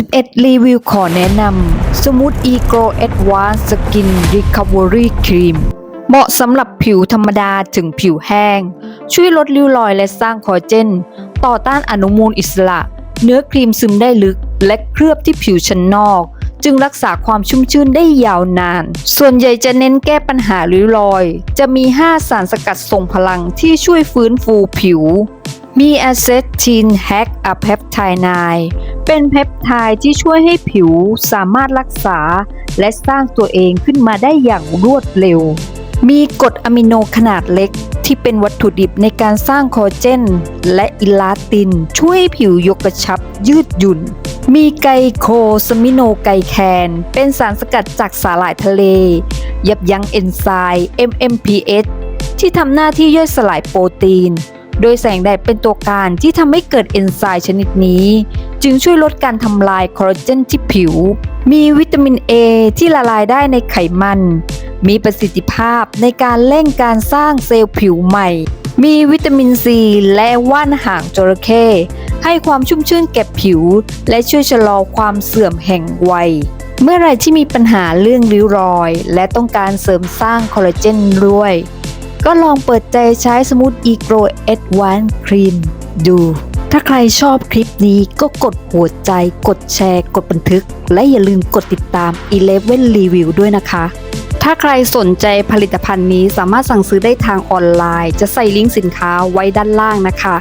11 รีวิวขอแนะนำ Smooth Egro Advanced Skin Recovery Cream เหมาะสำหรับผิวธรรมดาถึงผิวแห้ง ช่วยลดริ้วรอยและสร้างคอเจน ต่อต้านอนุมูลอิสระ เนื้อครีมซึมได้ลึก และเคลือบที่ผิวชั้นนอก จึงรักษาความชุ่มชื่นได้ยาวนาน ส่วนใหญ่จะเน้นแก้ปัญหาริ้วรอย จะมี 5 สารสกัดทรงพลังที่ช่วยฟื้นฟูผิว มีอะเซทินแฮกอะเพปไทไน เป็นเพปไทด์ที่ช่วยให้ผิวสามารถรักษา และสร้างตัวเองขึ้นมาได้อย่างรวดเร็ว มีกรดอะมิโนขนาดเล็กที่เป็นวัตถุดิบในการสร้างคอลลาเจน และอิลาติน ช่วยให้ผิวยกกระชับยืดหยุ่น มีไกโคสมิโนไกแคน เป็นสารสกัดจากสาหร่ายทะเล ยับยั้งเอนไซม์ MMPS ที่ทำหน้าที่ย่อยสลายโปรตีน โดยแสงแดดเป็นตัวการที่ทำให้เกิดเอนไซม์ชนิดนี้ จึงช่วยลดการทำลายคอลลาเจนที่ผิว มีวิตามิน A ที่ละลายได้ในไขมัน มีประสิทธิภาพในการเร่งการสร้างเซลล์ผิวใหม่ มีวิตามินซีและว่านหางจระเข้ให้ความชุ่มชื่นแก่ผิว และช่วยชะลอความเสื่อมแห่งวัย เมื่อไรที่มีปัญหาเรื่องริ้วรอย และต้องการเสริมสร้างคอลลาเจนด้วย ก็ลองเปิดใจใช้สมูทอีโกรเอดวานครีมดู ถ้าใครชอบคลิปนี้ก็กดหัวใจกดแชร์ กดบันทึก และอย่าลืมกดติดตาม11 Review ด้วยนะคะ ถ้าใครสนใจผลิตภัณฑ์นี้สามารถสั่งซื้อได้ทางออนไลน์ จะใส่ลิงก์สินค้าไว้ด้านล่างนะคะ